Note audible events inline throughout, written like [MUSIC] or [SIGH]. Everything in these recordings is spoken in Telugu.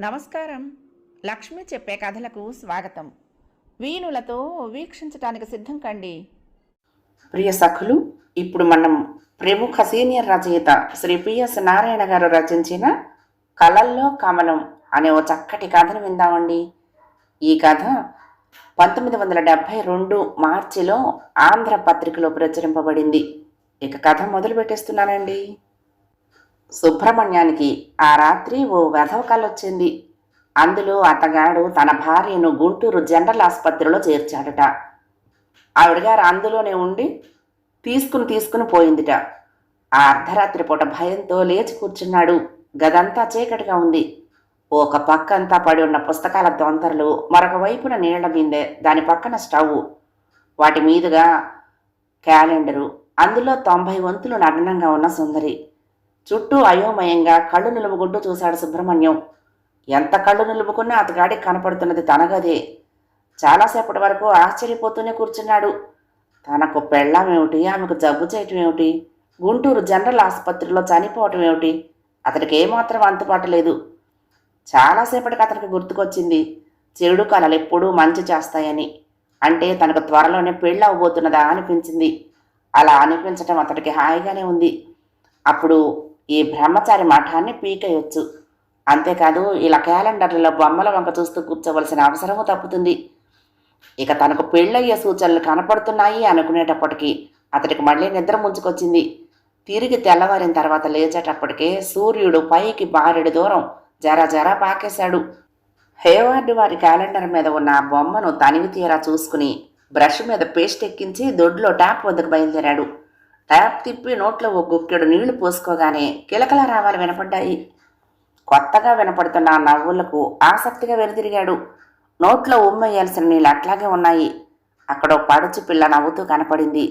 నమస్కారం. లక్ష్మి చెప్పే కథలకు స్వాగతం. వీణులతో వీక్షించటానికి సిద్ధం కండి. ప్రియ సఖులు ఇప్పుడు మనం ప్రముఖ సీనియర్ రచయిత శ్రీ పిఎస్ నారాయణ గారు రచించిన కలల్లో కమలం అనే ఓ చక్కటి కథను విందామండి. ఈ కథ పంతొమ్మిది వందల డెబ్భై రెండు మార్చిలో ఆంధ్ర పత్రికలో ప్రచురింపబడింది. ఇక కథ మొదలు పెట్టేస్తున్నానండి సుబ్రహ్మణ్యానికి ఆ రాత్రి ఓ వెధవ కలొచ్చింది అందులో అతగాడు తన భార్యను గుంటూరు జనరల్ ఆసుపత్రిలో చేర్చాడట. ఆవిడగారు అందులోనే ఉండి తీసుకుని తీసుకుని పోయిందిట. ఆ అర్ధరాత్రి పూట భయంతో లేచి కూర్చున్నాడు. గదంతా చీకటిగా ఉంది. ఒక పక్కంతా పడి ఉన్న పుస్తకాల దొంతరలు మరొక వైపున నీళ్ళ బిందె దాని పక్కన స్టవ్ వాటి మీదుగా క్యాలెండరు. అందులో తొంభై వంతులు నగ్నంగా ఉన్న సుందరి. చుట్టూ అయోమయంగా కళ్ళు నిలుపుకుంటూ చూశాడు సుబ్రహ్మణ్యం. ఎంత కళ్ళు నిలుపుకున్నా అతగాడికి కనపడుతున్నది తనగదే. చాలాసేపటి వరకు ఆశ్చర్యపోతూనే కూర్చున్నాడు. తనకు పెళ్ళమేమిటి? ఆమెకు జబ్బు చేయటం ఏమిటి గుంటూరు జనరల్ ఆసుపత్రిలో చనిపోవటం ఏమిటి అతనికి ఏమాత్రం అంతుపట్టలేదు చాలాసేపటికి అతనికి గుర్తుకొచ్చింది చెడు కళలు ఎప్పుడూ మంచి చేస్తాయని. అంటే తనకు త్వరలోనే పెళ్ళి అవ్వబోతున్నదా అనిపించింది. అలా అనిపించటం అతడికి హాయిగానే ఉంది. అప్పుడు ఈ బ్రహ్మచారి మఠాన్ని పీకేయొచ్చు. అంతేకాదు ఇలా క్యాలెండర్లలో బొమ్మల వంక చూస్తూ కూర్చోవలసిన అవసరము తప్పుతుంది. ఇక తనకు పెళ్ళయ్యే సూచనలు కనపడుతున్నాయి అనుకునేటప్పటికీ అతడికి మళ్ళీ నిద్ర ముంచుకొచ్చింది. తిరిగి తెల్లవారిన తర్వాత లేచేటప్పటికే సూర్యుడు పైకి బారెడు దూరం జరా జర పాకేశాడు. హేవార్డు వారి క్యాలెండర్ మీద ఉన్న ఆ బొమ్మను తనివి తీరా చూసుకుని బ్రష్ మీద పేస్ట్ ఎక్కించి దొడ్లో ట్యాప్ వద్దకు బయలుదేరాడు. ట్యాప్ తిప్పి నోట్లో ఓ గుక్కెడు నీళ్ళు పోసుకోగానే కిలకల రావాలు వినపడ్డాయి. కొత్తగా వినపడుతున్న నవ్వులకు ఆసక్తిగా వెలుతిరిగాడు నోట్లో ఉమ్మేయాల్సిన నీళ్ళు అట్లాగే ఉన్నాయి. అక్కడ పడుచు పిల్ల నవ్వుతూ కనపడింది.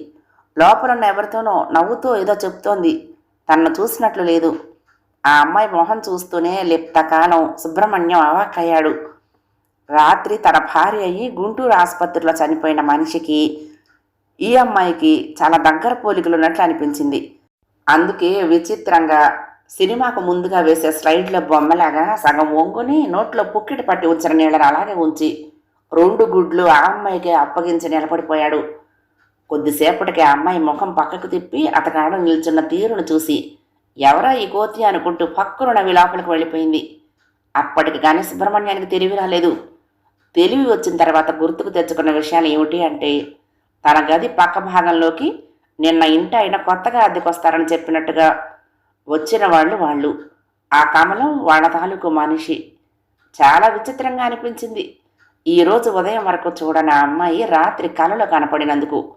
లోపలున్న ఎవరితోనో నవ్వుతూ ఏదో చెప్తోంది. తనను చూసినట్లు లేదు. ఆ అమ్మాయి మొహం చూస్తూనే లిప్తకాలం సుబ్రహ్మణ్యం అవాక్కయ్యాడు. రాత్రి తన భార్య అయ్యి గుంటూరు ఆసుపత్రిలో చనిపోయిన మనిషికి ఈ అమ్మాయికి చాలా దగ్గర పోలికలు ఉన్నట్లు అనిపించింది. అందుకే విచిత్రంగా సినిమాకు ముందుగా వేసే స్లైడ్లో బొమ్మలాగా సగం వంగుని నోట్లో పుక్కిటి పట్టి ఉంచిన నీళ్ళని అలాగే ఉంచి రెండు గుడ్లు ఆ అమ్మాయికి అప్పగించి నిలబడిపోయాడు. కొద్దిసేపటికి ఆ అమ్మాయి ముఖం పక్కకు తిప్పి అతగాడు నిల్చున్న తీరును చూసి ఎవరా ఈ కోతి అనుకుంటూ పక్కనున్న విలాపలకు వెళ్ళిపోయింది. అప్పటికి కానీ సుబ్రహ్మణ్యానికి తెలివి రాలేదు. తెలివి వచ్చిన తర్వాత గుర్తుకు తెచ్చుకున్న విషయాలు ఏమిటి అంటే తన గది పక్క భాగంలోకి నిన్న ఇంటి ఆయన కొత్తగా అద్దెకొస్తారని చెప్పినట్టుగా వచ్చిన వాళ్ళు వాళ్ళు. ఆ కమలం వాళ్ళ తాలూకు మనిషి. చాలా విచిత్రంగా అనిపించింది. ఈరోజు ఉదయం వరకు చూడని ఆ అమ్మాయి రాత్రి కలలో కనపడినందుకు.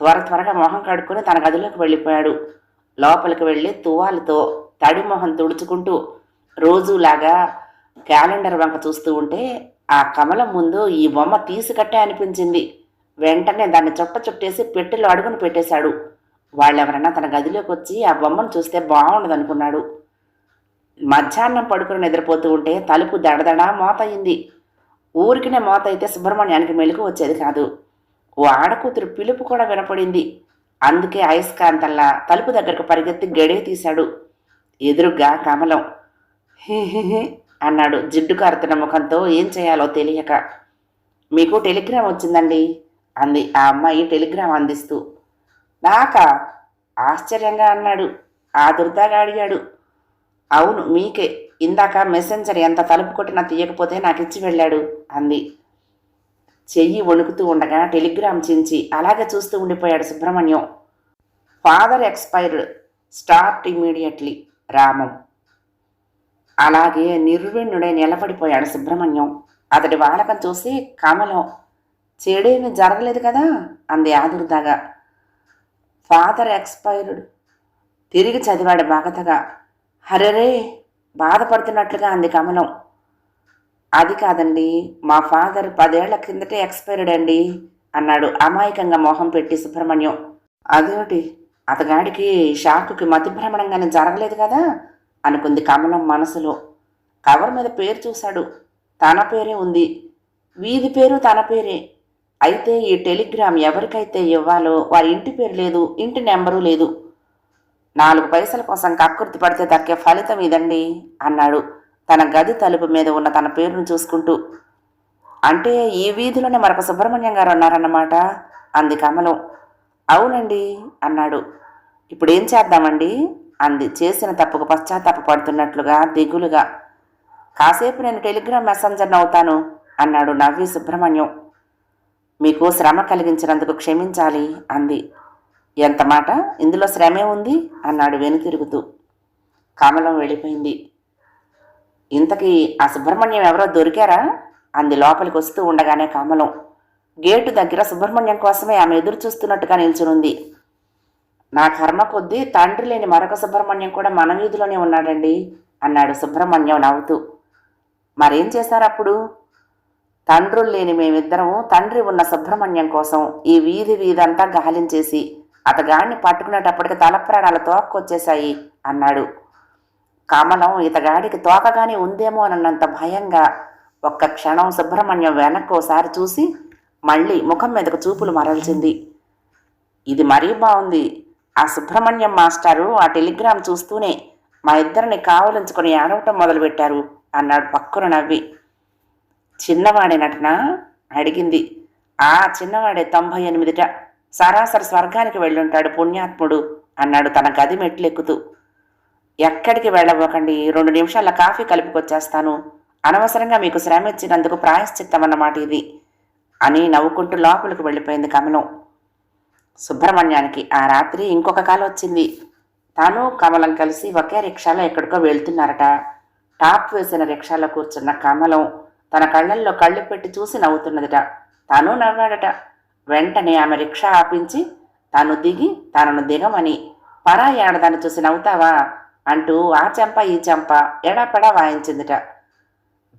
త్వర త్వరగా మొహం కడుక్కొని తన గదిలోకి వెళ్ళిపోయాడు. లోపలికి వెళ్ళి తువాలతో తడి మొహం తుడుచుకుంటూ రోజులాగా క్యాలెండర్ వంక చూస్తూ ఉంటే ఆ కమలం ముందు ఈ బొమ్మ తీసుకట్టే అనిపించింది. వెంటనే దాన్ని చుట్ట చుట్టేసి పెట్టెలో అడుగును పెట్టేశాడు. వాళ్ళెవరన్నా తన గదిలోకి వచ్చి ఆ బొమ్మను చూస్తే బాగుండదనుకున్నాడు మధ్యాహ్నం పడుకుని నిద్రపోతూ ఉంటే తలుపు దడదడా మోతయింది. ఊరికినే మోత అయితే సుబ్రహ్మణ్యానికి మెలకు వచ్చేది కాదు. ఓ ఆడకూతురు పిలుపు కూడా వినపడింది. అందుకే అయస్కాంతల్లా తలుపు దగ్గరకు పరిగెత్తి గడే తీశాడు. ఎదురుగా కమలం. హే అన్నాడు జిడ్డు కారుతున్న ముఖంతో ఏం చేయాలో తెలియక. మీకు టెలిగ్రామ్ వచ్చిందండి? అంది ఆ అమ్మాయి టెలిగ్రామ్ అందిస్తూ. నాకా ఆశ్చర్యంగా అన్నాడు. ఆ దుర్దాగా అడిగాడు. అవును మీకే. ఇందాక మెసెంజర్ ఎంత తలుపు కొట్టినా తీయకపోతే నాకు ఇచ్చి వెళ్ళాడు అంది. చెయ్యి వణుకుతూ ఉండగా టెలిగ్రామ్ చించి అలాగే చూస్తూ ఉండిపోయాడు Subrahmanyam. Father expired start immediately Ramam. అలాగే నిర్విణ్ణుడై నిలబడిపోయాడు సుబ్రహ్మణ్యం. అతడి వాలకం చూసి కమలం చెడేమి జరగలేదు కదా అంది ఆదుర్దాగా. ఫాదర్ ఎక్స్పైర్డ్ తిరిగి చదివాడు బాగతగా. హరరే బాధపడుతున్నట్లుగా అంది కమలం. అది కాదండి మా ఫాదర్ పదేళ్ళ కిందటే ఎక్స్పైర్డ్ అండి అన్నాడు అమాయకంగా మొహం పెట్టి సుబ్రహ్మణ్యం. అదేమిటి అతగాడికి షాకుకి మతిభ్రమణంగానే జరగలేదు కదా అనుకుంది కమలం మనసులో. కవర్ మీద పేరు చూశాడు. తన పేరే ఉంది. వీధి పేరు తన పేరే. అయితే ఈ టెలిగ్రామ్ ఎవరికైతే ఇవ్వాలో వారి ఇంటి పేరు లేదు ఇంటి నెంబరు లేదు. నాలుగు పైసల కోసం కక్కుర్తి పడితే దక్కే ఫలితం ఇదండి అన్నాడు. తన గది తలుపు మీద ఉన్న తన పేరును చూసుకుంటూ. అంటే ఈ వీధిలోనే మరొక సుబ్రహ్మణ్యం గారు ఉన్నారన్నమాట అంది కమలం. అవునండి అన్నాడు. ఇప్పుడు ఏం చేద్దామండి? అంది. చేసిన తప్పుకు పశ్చాత్తాపడుతున్నట్లుగా దిగులుగా. కాసేపు నేను టెలిగ్రామ్ మెసెంజర్ని అవుతాను అన్నాడు నవ్వి సుబ్రహ్మణ్యం. మీకు శ్రమ కలిగించినందుకు క్షమించాలి అంది. ఎంత మాట? ఇందులో శ్రమే ఉంది అన్నాడు వెనుతిరుగుతూ. కమలం వెళ్ళిపోయింది. ఇంతకీ ఆ సుబ్రహ్మణ్యం ఎవరో దొరికారా? అంది లోపలికి వస్తూ ఉండగానే కమలం. గేటు దగ్గర సుబ్రహ్మణ్యం కోసమే ఆమె ఎదురు చూస్తున్నట్టుగా నిల్చునుంది. నా కర్మ కొద్దీ తండ్రి లేని మరొక సుబ్రహ్మణ్యం కూడా మన వీధిలోనే ఉన్నాడండి అన్నాడు సుబ్రహ్మణ్యం నవ్వుతూ. మరేం చేశారప్పుడు తండ్రులు లేని మేమిద్దరం తండ్రి ఉన్న సుబ్రహ్మణ్యం కోసం ఈ వీధి వీధంతా గాలించేసి అతగాడిని పట్టుకునేటప్పటికి తలప్రాణాలు తోక్కొచ్చేశాయి అన్నాడు. కమలం ఇతగాడికి తోకగానే ఉందేమో అన్నంత భయంగా ఒక్క క్షణం సుబ్రహ్మణ్యం వెనక్కోసారి చూసి మళ్ళీ ముఖం మీదకు చూపులు మరల్చింది. ఇది మరీ బాగుంది ఆ సుబ్రహ్మణ్యం మాస్టారు ఆ టెలిగ్రామ్ చూస్తూనే మా ఇద్దరిని కావలించుకొని ఏడవటం మొదలుపెట్టారు అన్నాడు పక్కున నవ్వి. చిన్నవాడే నటన అడిగింది. ఆ చిన్నవాడే తొంభై ఎనిమిదిట సరాసరి స్వర్గానికి వెళ్ళుంటాడు పుణ్యాత్ముడు అన్నాడు తన గది మెట్లెక్కుతూ. ఎక్కడికి వెళ్ళబోకండి రెండు నిమిషాల కాఫీ కలుపుకొచ్చేస్తాను. అనవసరంగా మీకు శ్రమ ఇచ్చినందుకు ప్రాయశ్చిత్తం అన్నమాట ఇది అని నవ్వుకుంటూ లోపలికి వెళ్ళిపోయింది కమలం. సుబ్రహ్మణ్యానికి ఆ రాత్రి ఇంకొక కాలం వచ్చింది. తాను కమలం కలిసి ఒకే రిక్షాలో ఎక్కడికో వెళ్తున్నారట. టాప్ వేసిన రిక్షాలో కూర్చున్న కమలం తన కళ్ళల్లో కళ్ళు పెట్టి చూసి నవ్వుతున్నదట. తాను నవ్వాడట. వెంటనే ఆమె రిక్షా ఆపించి తాను దిగి తనను దిగమని పరా ఏడదాన్ని చూసి నవ్వుతావా? అంటూ ఆ చెంప ఈ చెంప ఎడాపెడా వాయించిందిట.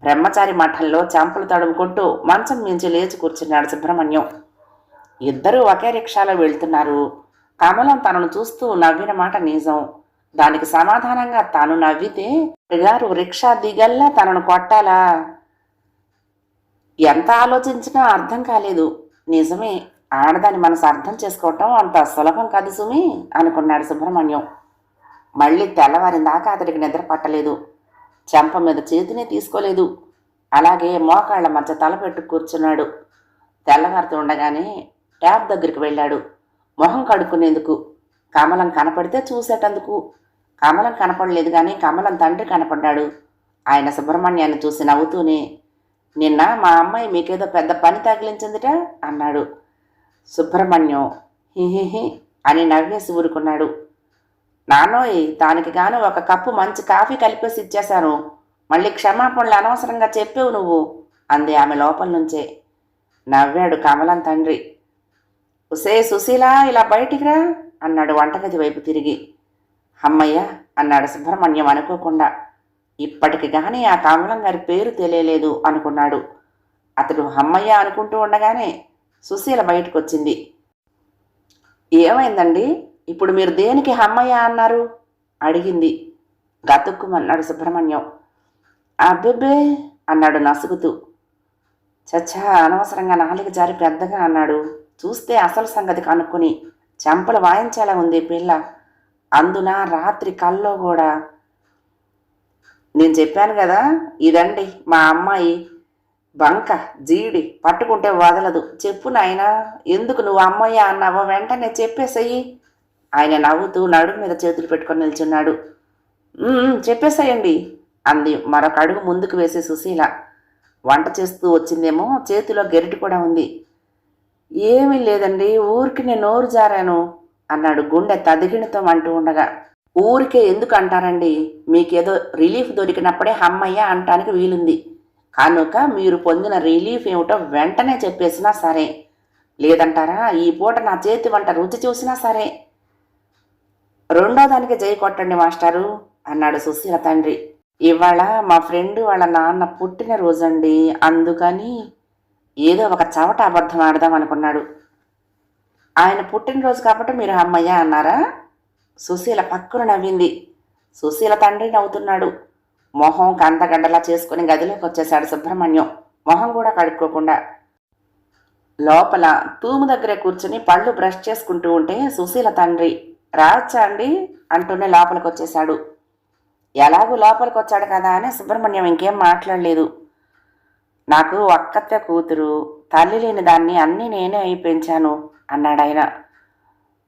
బ్రహ్మచారి మఠంలో చెంపలు తడుముకుంటూ మంచం మించి లేచి కూర్చున్నాడు సుబ్రహ్మణ్యం. ఇద్దరూ ఒకే రిక్షాలో వెళ్తున్నారు. కమలం తనను చూస్తూ నవ్విన మాట నిజం. దానికి సమాధానంగా తాను నవ్వితే గారు రిక్షా దిగల్లా తనను కొట్టాలా? ఎంత ఆలోచించినా అర్థం కాలేదు. నిజమే ఆడదాని మనసు అర్థం చేసుకోవటం అంత సులభం కాదు సుమి అనుకున్నాడు సుబ్రహ్మణ్యం. మళ్ళీ తెల్లవారిందాకా అతడికి నిద్ర పట్టలేదు. చెంప మీద చేతినే తీసుకోలేదు. అలాగే మోకాళ్ళ మధ్య తల పెట్టు కూర్చున్నాడు. తెల్లవారుతూ ఉండగానే ట్యాబ్ దగ్గరికి వెళ్ళాడు. మొహం కడుక్కునేందుకు. కమలం కనపడితే చూసేటందుకు. కమలం కనపడలేదు కానీ కమలం తండ్రి కనపడ్డాడు. ఆయన సుబ్రహ్మణ్యాన్ని చూసి నవ్వుతూనే నిన్న మా అమ్మాయి మీకేదో పెద్ద పని తగిలించిందిట అన్నాడు. సుబ్రహ్మణ్యం హిహిహి అని నవ్వేసి ఊరుకున్నాడు. నానోయ్ దానికి గాను ఒక కప్పు మంచి కాఫీ కలిపేసి ఇచ్చేశాను. మళ్ళీ క్షమాపణలు అనవసరంగా చెప్పేవు నువ్వు అంది ఆమె లోపల నుంచే. నవ్వాడు కమలం తండ్రి. ఉసే సుశీల ఇలా బయటికి రా అన్నాడు వంటగది వైపు తిరిగి. అమ్మయ్య అన్నాడు సుబ్రహ్మణ్యం అనుకోకుండా. ఇప్పటికి గాని ఆ కమలం గారి పేరు తెలియలేదు అనుకున్నాడు. అతడు అమ్మయ్య అనుకుంటూ ఉండగానే సుశీల బయటకు వచ్చింది ఏమైందండి? ఇప్పుడు మీరు దేనికి అమ్మయ్య అన్నారు? అడిగింది. గతుక్కుమన్నాడు సుబ్రహ్మణ్యం. అబ్బెబ్బే అన్నాడు నసుగుతూ. చచ్చా అనవసరంగా నాలుగు జారి పెద్దగా అన్నాడు. చూస్తే అసలు సంగతి కనుక్కొని చెంపలు వాయించేలా ఉంది పిల్ల. అందున రాత్రి కల్లో కూడా నేను చెప్పాను కదా ఇదండి మా అమ్మాయి బంక జీడి పట్టుకుంటే వదలదు. చెప్పు నాయన ఎందుకు నువ్వు అమ్మాయి అన్నావో వెంటనే చెప్పేసేయి. ఆయన నవ్వుతూ నడుము మీద చేతులు పెట్టుకొని నిల్చున్నాడు. "ఉమ్, చెప్పేసేయండి అంది మరొక అడుగు ముందుకు వేసే సుశీల. వంట చేస్తూ వచ్చిందేమో చేతిలో గెరిటి కూడా ఉంది. ఏమీ లేదండి ఊరికి నేను నోరు జారాను అన్నాడు గుండె తదిగిణతో అంటూ ఉండగా. ఊరికే ఎందుకు అంటారండి మీకేదో రిలీఫ్ దొరికినప్పుడే అమ్మయ్య అంటానికి వీలుంది. కనుక మీరు పొందిన రిలీఫ్ ఏమిటో వెంటనే చెప్పేసినా సరే. లేదంటారా? ఈ పూట నా చేతి వంట రుచి చూసినా సరే. రెండో దానికి జై కొట్టండి మాస్టారు అన్నాడు సుశీల తండ్రి. ఇవాళ మా ఫ్రెండ్ వాళ్ళ నాన్న పుట్టినరోజండి. అందుకని ఏదో ఒక చవట అబద్ధం ఆడదాం అనుకున్నాడు. ఆయన పుట్టినరోజు కాబట్టి మీరు అమ్మయ్య అన్నారా? సుశీల పక్కున నవ్వింది. సుశీల తండ్రి నవ్వుతున్నాడు. మొహం కందగడ్డలా చేసుకుని గదిలోకి వచ్చేశాడు సుబ్రహ్మణ్యం. మొహం కూడా కడుక్కోకుండా. లోపల తూము దగ్గరే కూర్చుని పళ్ళు బ్రష్ చేసుకుంటూ ఉంటే సుశీల తండ్రి రావచ్చా అండి అంటూనే లోపలికి వచ్చేశాడు ఎలాగూ లోపలికి వచ్చాడు కదా అని సుబ్రహ్మణ్యం ఇంకేం మాట్లాడలేదు. నాకు ఒక్కతే కూతురు తల్లి లేని దాన్ని అన్నీ నేనే అయి పెంచాను అన్నాడు ఆయన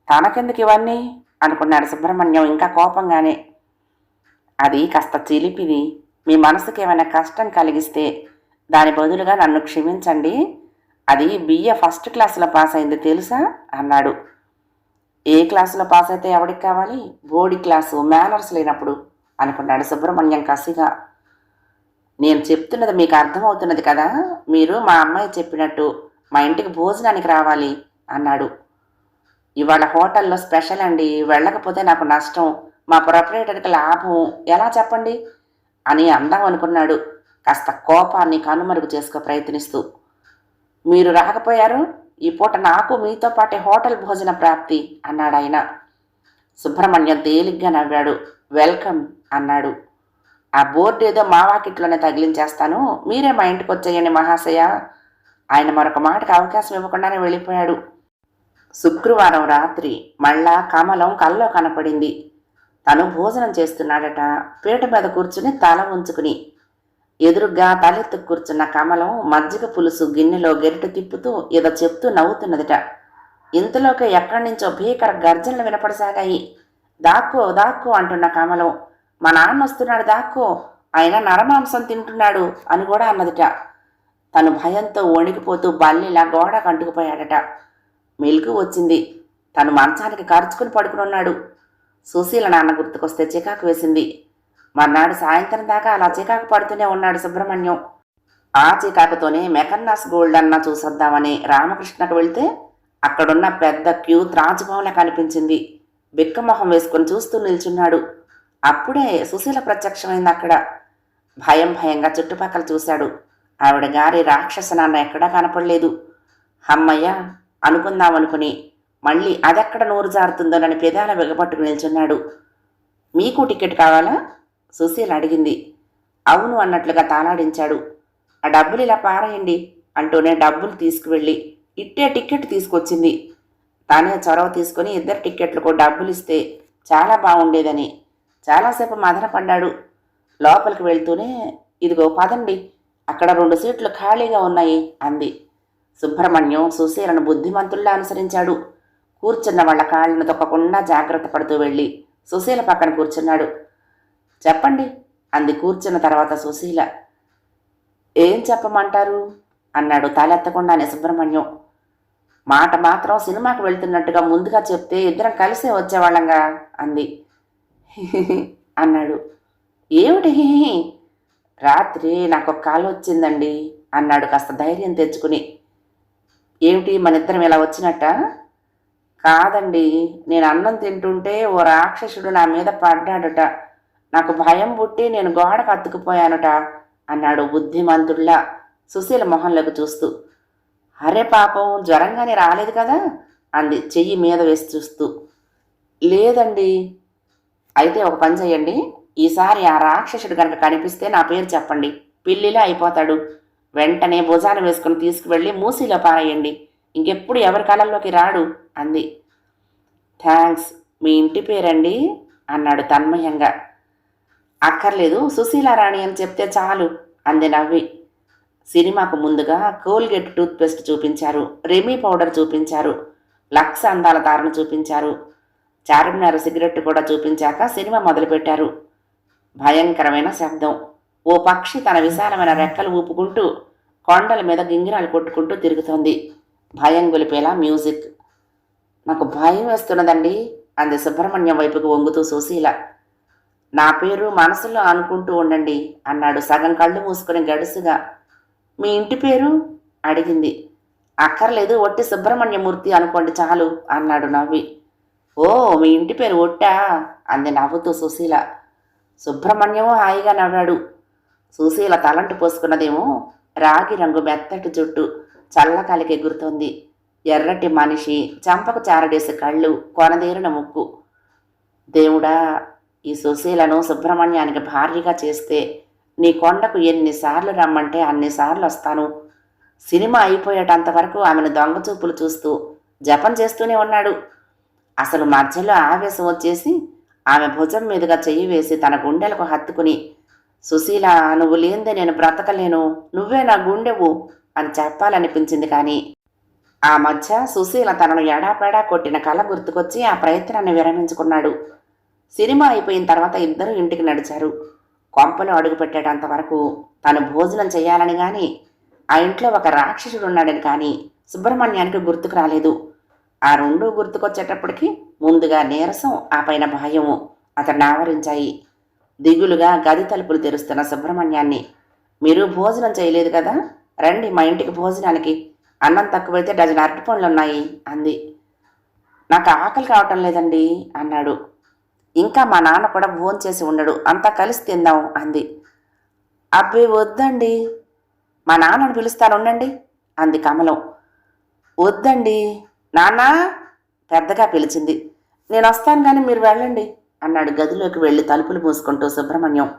తనకెందుకు ఇవన్నీ? అనుకున్నాడు సుబ్రహ్మణ్యం ఇంకా కోపంగానే అది కాస్త చిలిపిది. మీ మనసుకి ఏమైనా కష్టం కలిగిస్తే దాని బదులుగా నన్ను క్షమించండి. అది బిఏ ఫస్ట్ క్లాసులో పాస్ అయింది తెలుసా? అన్నాడు. ఏ క్లాసులో పాస్ అయితే ఎవడికి కావాలి? బోర్డి క్లాసు మేనర్స్ లేనప్పుడు అనుకున్నాడు సుబ్రహ్మణ్యం కసిగా. నేను చెప్తున్నది మీకు అర్థమవుతున్నది కదా. మీరు మా అమ్మాయి చెప్పినట్టు మా ఇంటికి భోజనానికి రావాలి అన్నాడు. ఇవాళ హోటల్లో స్పెషల్ అండి. వెళ్ళకపోతే నాకు నష్టం. మా ప్రొపరేటర్కి లాభం. ఎలా చెప్పండి? అని అందాం అనుకున్నాడు. కాస్త కోపాన్ని కనుమరుగు చేసుకో ప్రయత్నిస్తూ. మీరు రాకపోయారు? ఈ పూట నాకు మీతో పాటే హోటల్ భోజన ప్రాప్తి అన్నాడు ఆయన. సుబ్రహ్మణ్యం తేలిగ్గా నవ్వాడు. వెల్కమ్ అన్నాడు. ఆ బోర్డు ఏదో మా వాకిట్లోనే తగిలించేస్తాను. మీరే మా ఇంటికి వచ్చేయండి మహాశయ. ఆయన మరొక మాటకు అవకాశం ఇవ్వకుండానే వెళ్ళిపోయాడు. శుక్రవారం రాత్రి మళ్ళా కమలం కల్లో కనపడింది. తను భోజనం చేస్తున్నాడట. పీట మీద కూర్చుని తల ఉంచుకుని ఎదురుగ్గా తలెత్తు కూర్చున్న కమలం మజ్జిగ పులుసు గిన్నెలో గెరిట తిప్పుతూ ఏదో చెప్తూ నవ్వుతున్నదిట. ఇంతలోకి ఎక్కడి నుంచో భీకర గర్జనలు వినపడసాగాయి. దాక్కో దాక్కో అంటున్న కమలం. మా నాన్న వస్తున్నాడు దాక్కో. ఆయన నరమాంసం తింటున్నాడు అని కూడా అన్నదిట. తను భయంతో వణికిపోతూ బల్లిలా గోడ కంటుకుపోయాడట. మెలుకు వచ్చింది. తను మంచానికి ఖర్చుకుని పడుకునున్నాడు. సుశీల నాన్న గుర్తుకొస్తే చికాకు వేసింది. మర్నాడు సాయంత్రం దాకా అలా చికాకు పడుతూనే ఉన్నాడు సుబ్రహ్మణ్యం. ఆ చికాకుతోనే మెకన్నాస్ గోల్డ్ అన్న చూసొద్దామని రామకృష్ణకు వెళ్తే అక్కడున్న పెద్ద క్యూ త్రాజుభవంలా కనిపించింది. బిక్కమొహం వేసుకుని చూస్తూ నిల్చున్నాడు. అప్పుడే సుశీల ప్రత్యక్షమైంది అక్కడ. భయం భయంగా చుట్టుపక్కల చూశాడు. ఆవిడ గారి రాక్షస నాన్న ఎక్కడా కనపడలేదు. అమ్మయ్య అనుకుందామనుకుని మళ్ళీ అదెక్కడ నోరు జారుతుందోనని పెదాల బిగపట్టుకు నిల్చున్నాడు. మీకు టికెట్ కావాలా? సుశీల అడిగింది. అవును అన్నట్లుగా తాలాడించాడు ఆ డబ్బులు ఇలా పారేయండి అంటూనే డబ్బులు తీసుకువెళ్ళి ఇట్టే టికెట్ తీసుకొచ్చింది. తానే చొరవ తీసుకుని ఇద్దరు టిక్కెట్లకు డబ్బులు ఇస్తే చాలా బాగుండేదని. చాలాసేపు మదన పడ్డాడు. లోపలికి వెళ్తూనే ఇదిగో పదండి అక్కడ రెండు సీట్లు ఖాళీగా ఉన్నాయి అంది. సుబ్రహ్మణ్యం సుశీలను బుద్ధిమంతుల్లా అనుసరించాడు. కూర్చున్న వాళ్ళ కాళ్ళను తొక్కకుండా జాగ్రత్త పడుతూ వెళ్ళి సుశీల పక్కన కూర్చున్నాడు. చెప్పండి అంది కూర్చున్న తర్వాత సుశీల. ఏం చెప్పమంటారు? అన్నాడు తలెత్తకుండానే సుబ్రహ్మణ్యం. మాట మాత్రం సినిమాకి వెళ్తున్నట్టుగా ముందుగా చెప్తే ఇద్దరం కలిసే వచ్చేవాళ్ళంగా అంది. [LAUGHS] అన్నాడు. ఏమిటి? రాత్రి నాకు ఒక కాలు వచ్చిందండి అన్నాడు కాస్త ధైర్యం తెచ్చుకుని. ఏమిటి? మన ఇద్దరం ఇలా వచ్చినట్ట? కాదండి నేను అన్నం తింటుంటే ఓ రాక్షసుడు నా మీద పడ్డాడుట. నాకు భయం పుట్టి నేను గోడకు అతుకుపోయానుట అన్నాడు బుద్ధిమంతుడిలా సుశీల మొహంలోకి చూస్తూ. అరే పాపం జ్వరంగానే రాలేదు కదా? అంది చెయ్యి మీద వేసి చూస్తూ. లేదండి. అయితే ఒక పని చేయండి ఈసారి ఆ రాక్షసుడు కనుక కనిపిస్తే నా పేరు చెప్పండి. పిల్లిలా అయిపోతాడు. వెంటనే భుజాన వేసుకుని తీసుకువెళ్ళి మూసీలో పారేయండి. ఇంకెప్పుడు ఎవరి కళల్లోకి రాడు? అంది. థ్యాంక్స్ మీ ఇంటి పేరండి? అన్నాడు తన్మయంగా. అక్కర్లేదు సుశీలారాణి అని చెప్తే చాలు అంది నవ్వి. సినిమాకు ముందుగా కోల్గేట్ టూత్పేస్ట్ చూపించారు రెమీ పౌడర్ చూపించారు లక్స్ అందాల తారను చూపించారు చార్మినార్ సిగరెట్ కూడా చూపించాక సినిమా మొదలుపెట్టారు. భయంకరమైన శబ్దం. ఓ పక్షి తన విశాలమైన రెక్కలు ఊపుకుంటూ కొండల మీద గింగిరాలు కొట్టుకుంటూ తిరుగుతోంది. భయం గొలిపేలా మ్యూజిక్. నాకు భయం వేస్తున్నదండి అంది సుబ్రహ్మణ్యం వైపుకు వంగుతూ సుశీల. నా పేరు మనసులో అనుకుంటూ ఉండండి అన్నాడు సగం కళ్ళు మూసుకుని గడుసుగా. మీ ఇంటి పేరు? అడిగింది. అక్కర్లేదు ఒట్టి సుబ్రహ్మణ్యమూర్తి అనుకోండి చాలు అన్నాడు నవ్వి. ఓ మీ ఇంటి పేరు ఒట్టా? అంది నవ్వుతూ సుశీల. సుబ్రహ్మణ్యము హాయిగా నవ్వాడు. సుశీల తలంటు పోసుకున్నదేమో రాగి రంగు మెత్తటి జుట్టు చల్లకాలికి ఎగురుతోంది. ఎర్రటి మనిషి చంపకు చారడేసి కళ్ళు కొనదేరిన ముక్కు. దేవుడా ఈ సుశీలను సుబ్రహ్మణ్యానికి భార్యగా చేస్తే నీ కొండకు ఎన్నిసార్లు రమ్మంటే అన్నిసార్లు వస్తాను. సినిమా అయిపోయేటంత వరకు ఆమెను దొంగ చూపులు చూస్తూ జపం చేస్తూనే ఉన్నాడు. అసలు మధ్యలో ఆవేశం వచ్చేసి ఆమె భుజం మీదుగా చెయ్యి వేసి తన గుండెలకు హత్తుకుని సుశీల నువ్వు లేనిదే నేను బ్రతకలేను. నువ్వే నా గుండెవు అని చెప్పాలనిపించింది కానీ ఆ మధ్య సుశీల తనను ఎడాపెడా కొట్టిన కళ గుర్తుకొచ్చి ఆ ప్రయత్నాన్ని విరమించుకున్నాడు. సినిమా అయిపోయిన తర్వాత ఇద్దరు ఇంటికి నడిచారు. కొంపలో అడుగుపెట్టేటంత వరకు తను భోజనం చేయాలని కానీ ఆ ఇంట్లో ఒక రాక్షసుడు ఉన్నాడని కానీ సుబ్రహ్మణ్యానికి గుర్తుకు రాలేదు. ఆ రెండూ గుర్తుకొచ్చేటప్పటికి ముందుగా నీరసం ఆ పైన భయము అతన్ని ఆవరించాయి. దిగులుగా గది తలుపులు తెరుస్తున్న సుబ్రహ్మణ్యాన్ని. మీరు భోజనం చేయలేదు కదా? రండి మా ఇంటికి భోజనానికి. అన్నం తక్కువైతే డజన్ అరటిపండ్లు ఉన్నాయి అంది. నాకు ఆకలి కావటం లేదండి అన్నాడు. ఇంకా మా నాన్న కూడా భోజనం చేసి ఉండడు అంతా కలిసి తిందాం అంది. అబ్బే వద్దండి. మా నాన్నను పిలుస్తాను ఉండండి అంది కమలం. వద్దండి. నాన్న పెద్దగా పిలిచింది. నేను వస్తాను కానీ మీరు వెళ్ళండి. అన్నాడు గదిలోకి వెళ్ళి తలుపులు మూసుకుంటూ సుబ్రహ్మణ్యం.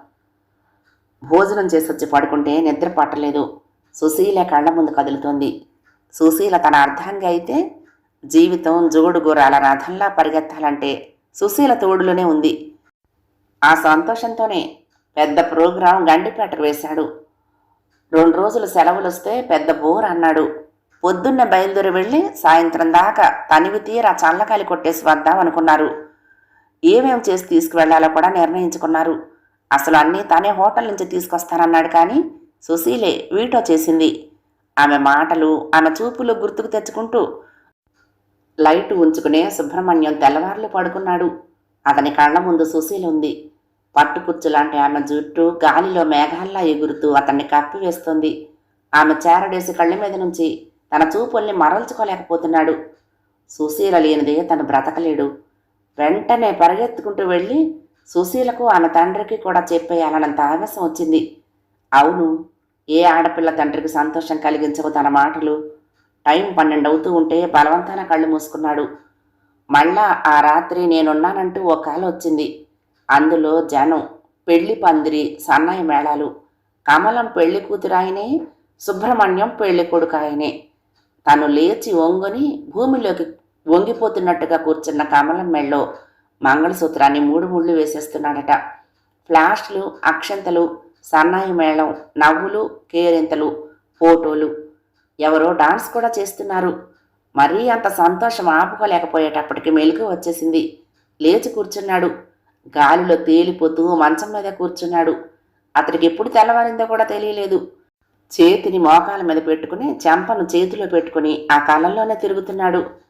భోజనం చేసి వచ్చి పడుకుంటే నిద్ర పట్టలేదు. సుశీల కళ్ళ ముందు కదులుతోంది. సుశీల తన అర్థాంగి అయితే జీవితం జోడు గుర్రాల రథంలా పరిగెత్తాలంటే సుశీల తోడులోనే ఉంది. ఆ సంతోషంతోనే పెద్ద ప్రోగ్రాం గండిపేటకు వేశాడు. రెండు రోజులు సెలవులు వస్తే పెద్ద బోర్ అన్నాడు. పొద్దున్న బయలుదేరి వెళ్ళి సాయంత్రం దాకా తనివి తీరా చల్లకాలి కొట్టేసి వద్దాం అనుకున్నారు ఏమేం చేసి తీసుకువెళ్ళాలో కూడా నిర్ణయించుకున్నారు. అసలు అన్నీ తానే హోటల్ నుంచి తీసుకొస్తానన్నాడు కానీ సుశీలే వీటో చేసింది. ఆమె మాటలు ఆమె చూపులు గుర్తుకు తెచ్చుకుంటూ లైట్ ఉంచుకునే సుబ్రహ్మణ్యం తెల్లవార్లు పడుకున్నాడు. అతని కళ్ళ ముందు సుశీల ఉంది. పట్టుపుచ్చు లాంటి ఆమె జుట్టు గాలిలో మేఘాల్లా ఎగురుతూ అతన్ని కప్పివేస్తుంది ఆమె చేరడేసి కళ్ళ మీద నుంచి తన చూపుల్ని మరల్చుకోలేకపోతున్నాడు. సుశీల లేనిదే తను బ్రతకలేడు. వెంటనే పరిగెత్తుకుంటూ వెళ్ళి సుశీలకు ఆమె తండ్రికి కూడా చెప్పేయాలన్నంత ఆవేశం వచ్చింది. అవును ఏ ఆడపిల్ల తండ్రికి సంతోషం కలిగించవు తన మాటలు. టైం పన్నెండు అవుతూ ఉంటే బలవంతాన కళ్ళు మూసుకున్నాడు. మళ్ళా ఆ రాత్రి నేనున్నానంటూ ఓ కాల వచ్చింది. అందులో జనం పెళ్ళి పందిరి సన్నాయి మేళాలు కమలం పెళ్ళి కూతురాయనే సుబ్రహ్మణ్యం పెళ్ళి కొడుకు ఆయనే తను లేచి వంగుని భూమిలోకి వంగిపోతున్నట్టుగా కూర్చున్న కమలం మెళ్ళో మంగళసూత్రాన్ని మూడు ముళ్ళు వేసేస్తున్నాడట. ఫ్లాష్లు అక్షంతలు సన్నాయి మేళం నవ్వులు కేరింతలు ఫోటోలు. ఎవరో డాన్స్ కూడా చేస్తున్నారు. మరీ అంత సంతోషం ఆపుకోలేకపోయేటప్పటికి మెలకు వచ్చేసింది. లేచి కూర్చున్నాడు. గాలిలో తేలిపోతూ మంచం మీద కూర్చున్నాడు. అతనికి ఎప్పుడు తెల్లవారిందో కూడా తెలియలేదు. చేతిని మోకాల మీద పెట్టుకుని చెంపను చేతిలో పెట్టుకుని ఆ కళ్ళల్లోనే తిరుగుతున్నాడు.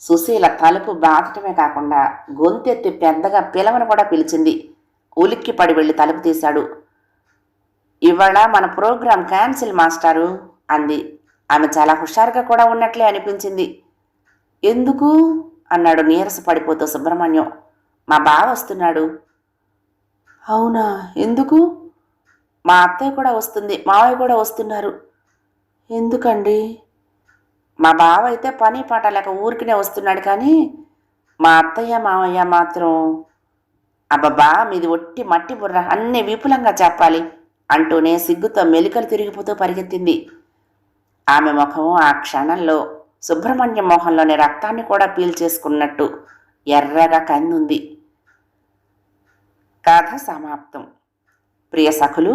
సుశీల తలుపు బాధటమే కాకుండా గొంతెత్తి పెద్దగా పిలవను కూడా పిలిచింది. ఉలిక్కి పడి వెళ్ళి తలుపు తీశాడు. ఇవాళ మన ప్రోగ్రాం క్యాన్సిల్ మాస్టారు అంది. ఆమె చాలా హుషారుగా కూడా ఉన్నట్లే అనిపించింది. ఎందుకు? అన్నాడు నీరస పడిపోతూ సుబ్రహ్మణ్యం. మా బావ వస్తున్నాడు. అవునా? ఎందుకు? మా అత్తయ్య కూడా వస్తుంది. మావయ్య కూడా వస్తున్నారు. ఎందుకండి? మా బావ అయితే పని పాట లేక ఊరికినే వస్తున్నాడు కానీ మా అత్తయ్య మావయ్య మాత్రం అబ్బబ్బా మీది ఒట్టి మట్టి బుర్ర అన్ని విపులంగా చెప్పాలి అంటూనే సిగ్గుతో మెలికలు తిరిగిపోతూ పరిగెత్తింది. ఆమె ముఖం ఆ క్షణంలో సుబ్రహ్మణ్యం మొహంలోని రక్తాన్ని కూడా పీల్చేసుకున్నట్టు ఎర్రగా కందుంది కథ సమాప్తం. ప్రియ సఖులు